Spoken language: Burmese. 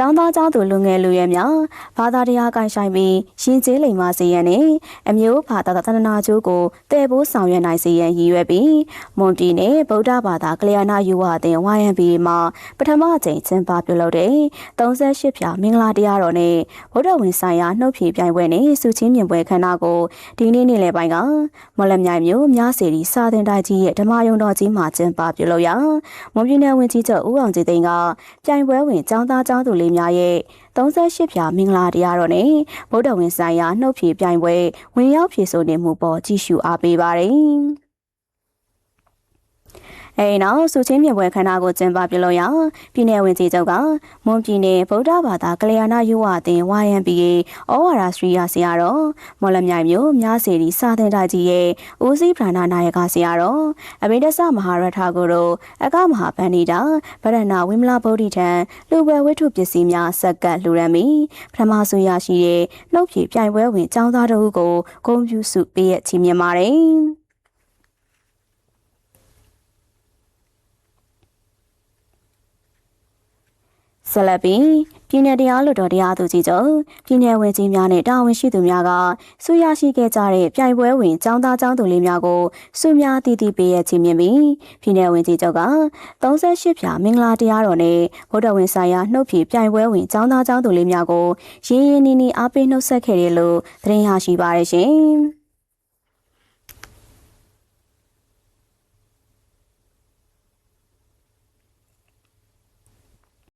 ကျောင်းသားကျောင်းသူလူငယ်လူရွယ်များဘာသာတရားကိုင်ဆိုင်ပြီးရှင်ကျေးလိမ်မာစေရန်နဲ့အမျိုးဘာသာသဒနာကျိုးကိုတည်ဖို့ဆောင်ရွက်နိုင်စေရန်ရည်ရွယ်ပြီးမွန်ပြည်နယ်ဗုဒ္ဓဘာသာကလျာဏယူဝအသင်း YMB မှာပထမအကြိမ်ကျင်းပပြုလုပ်တဲ့38ဖြာမင်္ဂလာတရားတော်နဲ့ဗုဒ္ဓဝင်ဆိုင်ရာနှုတ်ဖြေပြိုင်ပွဲနဲ့စုချင်းမြင်ပွဲခမ်းနားကိုဒီနေ့နေ့လယ်ပိုင်းကမလမြိုင်မြို့မြစီရီစာသင်တိုက်ကြီးရဲ့ဓမ္မယုံတော်ကြီးမှာကျင်းပပြုလုပ်ရာမွန်ပြည်နယ်ဝန်ကြီးချုပ်ဦးအောင်ကြည်သိန်းကပြိုင်ပွဲဝင်ကျောင်းသားကျောင်းသူလေးများရဲ့38ဖြာမင်္ဂလာတရားတော်နဲ့ဗုဒ္ဓဝင်ဆိုင်ရာနှုတ်ဖြေပြိုင်ပွဲဝင်ရောက်ဖြေဆိုနေမှုပေါ်ကြည့်ရှုအားပေးပါတယ်။ အဲနောက်စုချင်းမြပွဲခန္ဓာကိုကျင်းပပြုလုပ်ရာပြည်내ဝင်ကြီးချုပ်ကမွန်ပြည်နယ်ဗုဒ္ဓဘာသာကလျာဏယူဝအသင်း YMBA ဩဝါဒစရိယာဆရာတော်မော်လမြိုင်မြို့မြစီရီစာသင်တိုက်ကြီးရဲ့ဦးစီးဗြဟ္ဏနာယကဆရာတော်အဘိဓဆမဟာရထကိုတို့အကမဟာပန္နိတာဗရဏဝိမလဗုဒ္ဓထံလူပွဲဝိထုပစ္စည်းများဆက်ကပ်လှူရမီပထမဆိုရရှိတဲ့နှုတ်ဖြေပြိုင်ပွဲဝင်ចောင်းသားတို့ကိုဂုဏ်ပြုစုပေးရချီးမြှင့်ပါတယ် ဆက်လက်ပြီးပြည်내တရားလွှတ်တော်တရားသူကြီးချုပ်ပြည်내ဝန်ကြီးများနဲ့တာဝန်ရှိသူများကဆုရရှိခဲ့ကြတဲ့ပြိုင်ပွဲဝင်ចောင်းသားចောင်းသူလေးများကိုဆုများတည်တည်ပေးရခြင်းမြင်ပြီးပြည်내ဝန်ကြီးချုပ်က38ဖြာမင်္ဂလာတရားတော်နဲ့ဗုဒ္ဓဝင်ဆိုင်ရာနှုတ်ဖြပြိုင်ပွဲဝင်ចောင်းသားចောင်းသူလေးများကိုရင်းရင်းနှီးနှီးအားပေးနှုတ်ဆက်ခဲ့တယ်လို့သတင်းရရှိပါရရှင်။